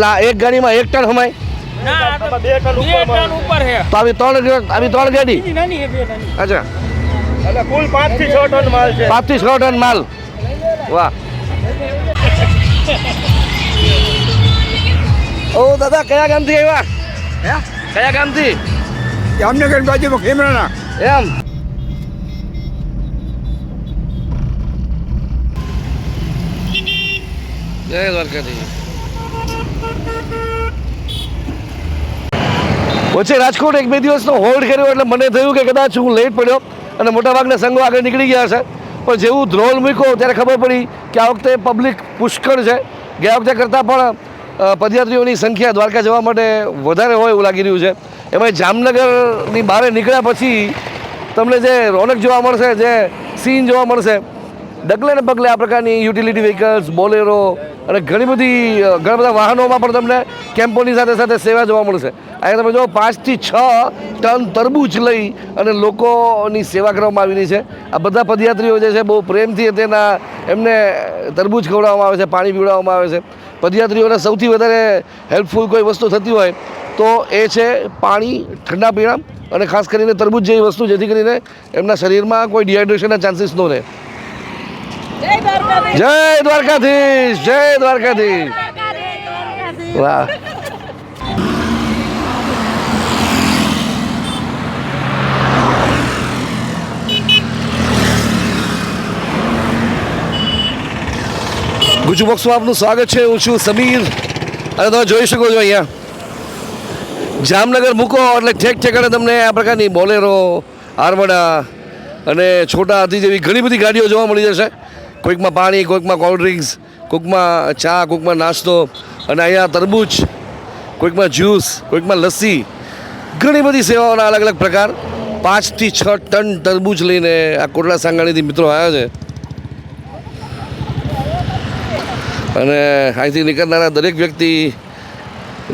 એટલે એક ગાડીમાં એક ટન હમાય તો આવી ત્રણ આવી ત્રણ ગાડી? અચ્છા. એટલે કુલ પાંચથી છ ટન માલ છે. પાંચથી છ ટન માલ. વાહ. ઓ દાદા કયા ગામથી આવ્યા? હે? કયા ગામથી? જામનગર બાજુમાં ખેમરાના એમ. જય દ્વારકાથી વચ્ચે રાજકોટ એક બે દિવસનો હોલ્ડ કર્યો એટલે મને થયું કે કદાચ હું લેટ પડ્યો અને મોટાભાગના સંઘો આગળ નીકળી ગયા છે. પણ જેવું ધ્રોલ મૂક્યો ત્યારે ખબર પડી કે આ વખતે પબ્લિક પુષ્કળ છે. ગયા વખતે કરતાં પણ પદયાત્રીઓની સંખ્યા દ્વારકા જવા માટે વધારે હોય એવું લાગી રહ્યું છે. એમાં જામનગરની બહાર નીકળ્યા પછી તમને જે રોનક જોવા મળશે, જે સીન જોવા મળશે ડગલે ને પગલે આ પ્રકારની યુટિલિટી વ્હીકલ્સ બોલેરો અને ઘણી બધી ઘણા બધા વાહનોમાં પણ તમને કેમ્પોની સાથે સાથે સેવા જોવા મળશે અહીંયા તમે જો પાંચથી છ ટન તરબૂચ લઈ અને લોકોની સેવા કરવામાં આવેલી છે. આ બધા પદયાત્રીઓ જે છે, બહુ પ્રેમથી તેના એમને તરબૂચ ખવડાવવામાં આવે છે, પાણી પીવડાવવામાં આવે છે. પદયાત્રીઓને સૌથી વધારે હેલ્પફુલ કોઈ વસ્તુ થતી હોય તો એ છે પાણી, ઠંડા પીણા અને ખાસ કરીને તરબૂચ જેવી વસ્તુ જેથી કરીને એમના શરીરમાં કોઈ ડિહાઇડ્રેશનના ચાન્સીસ ન રહે. જય દ્વારકાધીશ જય દ્વારકાધીશ. વાહ. ગુજુ આપનું સ્વાગત છે, હું છું સમીર. અને તમે જોઈ શકો છો અહીંયા. જામનગર મૂકો, એટલે ઠેક ઠેકાણે તમને આ પ્રકારની બોલેરો આરવડા અને છોટા હાથી જેવી ઘણી બધી ગાડીઓ જોવા મળી જશે. કોઈકમાં પાણી, કોઈકમાં કોલ્ડ ડ્રિંક્સ કોઈકમાં ચા, કોઈકમાં નાસ્તો અને અહીંયા તરબૂચ, કોઈકમાં જ્યુસ કોઈકમાં લસ્સી. ઘણી બધી સેવાઓના અલગ અલગ પ્રકાર. પાંચથી છ ટન તરબૂચ લઈને આ કોટલા સાંગાણીથી મિત્રો આવ્યા છે. અને અહીંથી નીકળનારા દરેક વ્યક્તિ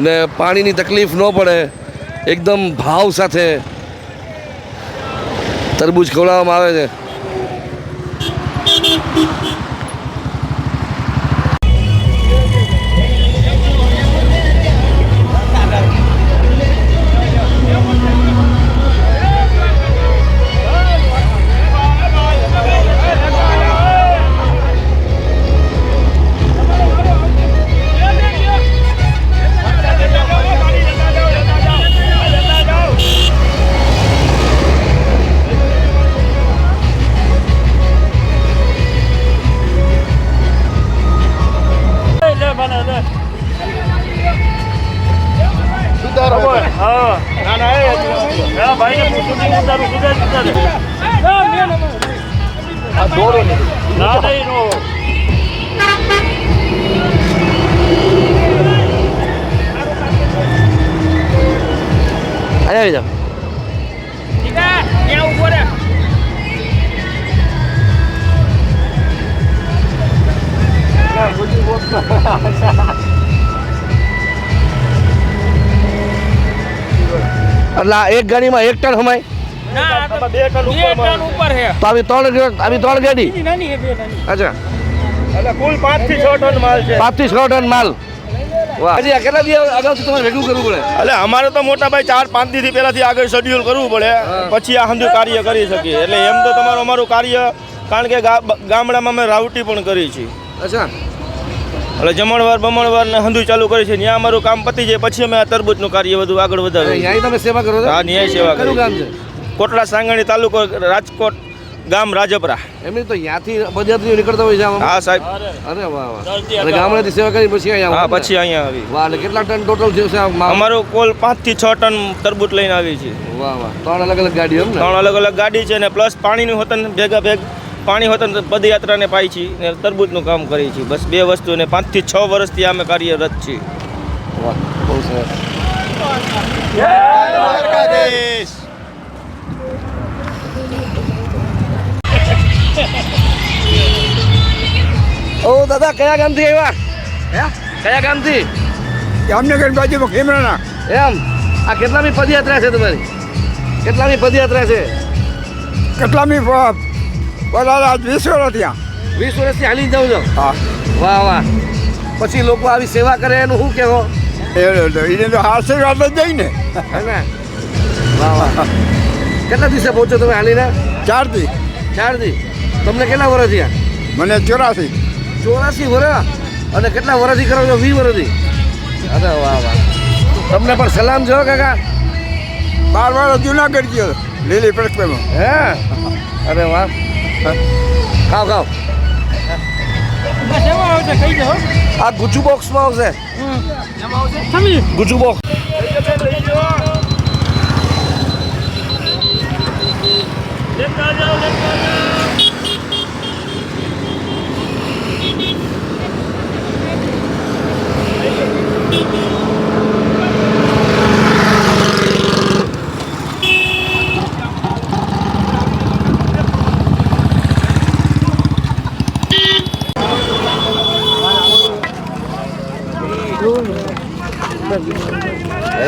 ને પાણીની તકલીફ ન પડે, એકદમ ભાવ સાથે તરબૂચ ખવડાવવામાં આવે છે. beep beep beep. લે ના મેં આ દોરો ને. ના નહીં અહીંયા આવી જાઓ. એટલે એક ગાડીમાં એક ટન હમાય બે ટન ઉપર છે તો આવી ત્રણ ગ- આવી ત્રણ ગાડી? નાની બે નાની. અચ્છા. એટલે કુલ પાંચથી છ ટન માલ છે. પાંચથી ટન માલ. દિવસ એટલે અમારે તો મોટા ભાઈ ચાર પાંચ દિવસથી પહેલાથી આગળ શેડ્યુલ કરવું પડે. પછી આ હંધુ કાર્ય કરી શકીએ. એટલે એમ તો તમારું અમારું કાર્ય કારણ કે ગામડામાં અમે રાવટી પણ કરી છીએ. અચ્છા. એટલે જમણવાર બમણવાર ને હંધુ ચાલુ કરી છે. ત્યાં અમારું કામ પતી જાય. પછી અમે આ તરબૂચનું કાર્ય બધું આગળ વધારે. તમે સેવા કરો છો? હા ન્યાય સેવા કરું કામ છે? કોટલા સાંગણી તાલુકો રાજકોટ ગામ રાજપરા. એમની તો ત્યાંથી પદયાત્રીઓ નીકળતા હોય છે આમાં? હા સાહેબ. અરે વાહ વાહ. અને ગામડેથી સેવા કરી પછી અહીંયા હા પછી અહીંયા આવી. વાહ એટલે કેટલા ટન ટોટલ થયું છે અમારું કોલ પાંચથી છ ટન તરબૂચ લઈને આવી છે. વાહ વાહ. ત્રણ અલગ અલગ ગાડીઓ એમ ત્રણ અલગ અલગ ગાડી છે ને પ્લસ પાણીનું હોતન ભેગા ભેગ પાણી હોતન પદયાત્રાને પાઈ છીએ ને તરબૂચનું કામ કરીએ છીએ. બસ બે વસ્તુ ને પાંચથી છ વર્ષથી અમે કાર્યરત છીએ. વાહ બહુ સરસ. ઓ દાદા કયા ગામથી આવ્યા? હે? કયા ગામથી? જામનગર બાજુમાં ખેમરાના. એમ? આ કેટલામી પદયાત્રા છે તમારી? કેટલામી પદયાત્રા છે? કેટલામી બરાબર વીસ વર્ષ ત્યાં વીસ વર્ષથી હાલી જાઉં છો? હા. વાહ વાહ. પછી લોકો આવી સેવા કરે એનું શું કહેવો? એને તો આશીર્વાદ જ જાય ને. હે ને? વાહ વાહ. કેટલા દિવસે પહોંચો તમે હાલીને? ચારથી. ચાર દી તમને કેટલા વર્ષ થયા? મને ચોરાસી. ચોરાસી વર્ષ? અને કેટલા વર્ષથી કરો છો? વીસ વર્ષથી? અરે વાહ વાહ. તમને પણ સલામ છો કાકા? બાર વાર જુનાગઢ ગયો લીલી પ્રક્રિયામાં હે? અરે વાહ. ખાવ ખાવ આ ગુજુ બોક્સમાં આવશે. ગુજુ બોક્સ લેતા જાઓ લેતા જાઓ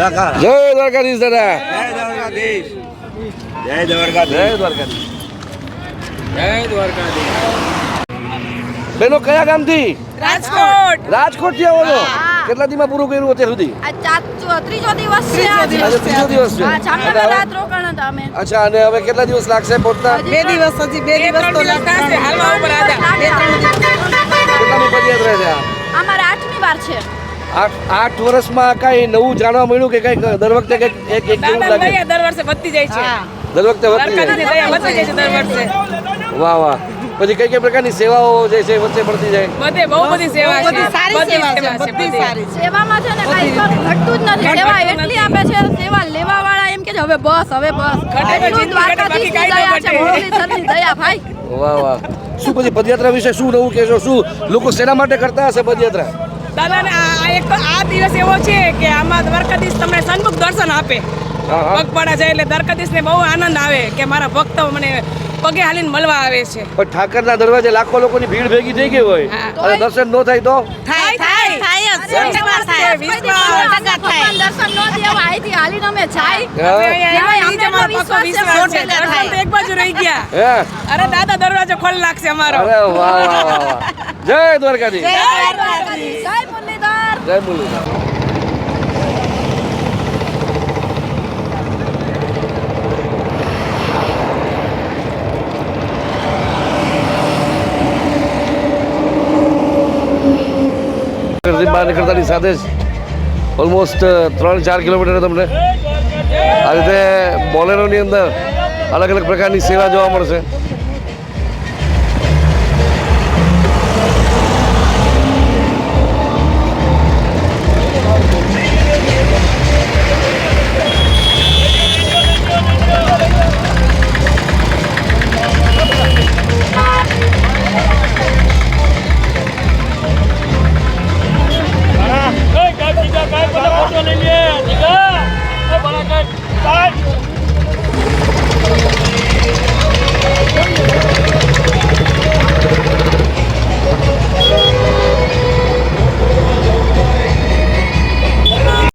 જય દ્વારકાધીશ દાદા. જય દ્વારકાધીશ. જય દ્વારકાધીશ. બેનો કયા ગામથી? રાજકોટ. રાજકોટથી આવો છો? કેટલા દીમાં પૂરું કર્યું અત્યાર સુધી? ત્રીજો દિવસ છે આજે. આજે ત્રીજો દિવસ છે. અચ્છા અને હવે કેટલા દિવસ લાગશે પહોંચતા? બે દિવસ હજી બે દિવસ તો લાગશે. હાલમાં ઉપર આજા બે ત્રણ દિવસ. પદયાત્રા છે અમારે આઠમી વાર છે. આઠ આઠ વર્ષમાં કઈ નવું જાણવા મળ્યું કે કઈ દર વખતે કંઈક એક એક જેવું લાગે? દર વર્ષે વધતી જાય છે. દર વખતે વધતી જાય. છે દર વર્ષે. વાહ વાહ. પછી કઈ કઈ પ્રકારની સેવાઓ જે છે વચ્ચે પડતી જાય? બધે બહુ બધી સેવા છે બધી સારી સેવા છે બધી. સારી સેવામાં છે ને કઈ ઘટતું જ નથી. સેવા એટલી આપે છે સેવા લેવા વાળા એમ કે છે હવે બસ હવે બસ. ઘટે તો કાંઈ ન દયા છે મોરલી મુરલીધરની દયા ભાઈ. વાહ વાહ. શું પછી પદયાત્રા વિશે શું નવું કહેશો? શું લોકો શેના માટે કરતા હશે પદયાત્રા? દાદાને આ આ એક તો આ દિવસ એવો છે કે આમાં દ્વારકાધીશ તમને સન્મુખ દર્શન આપે. પગપાળા જાય એટલે દ્વારકાધીશને બહુ આનંદ આવે કે મારા ભક્તો મને પગે હાલીને મળવા આવે છે. પણ ઠાકરના દરવાજે લાખો લોકોની ભીડ ભેગી થઈ ગઈ હોય. અને દર્શન ન થાય તો? થાય થાય થાય દર્શન ન દેવા અહીંથી હાલીને અમે જાય. એક બાજુ રહી ગયા. અરે દાદા દરવાજો ખોલ લાગશે અમારો. અરે વાહ. જય દ્વારકાધીશ. જય દ્વારકાધીશ. જય મુરલીધર ઘરથી બહાર નીકળતાની સાથે જ ઓલમોસ્ટ ત્રણ, ચાર કિલોમીટર તમને. આ રીતે બોલેરોની અંદર અલગ અલગ પ્રકારની સેવા જોવા મળશે.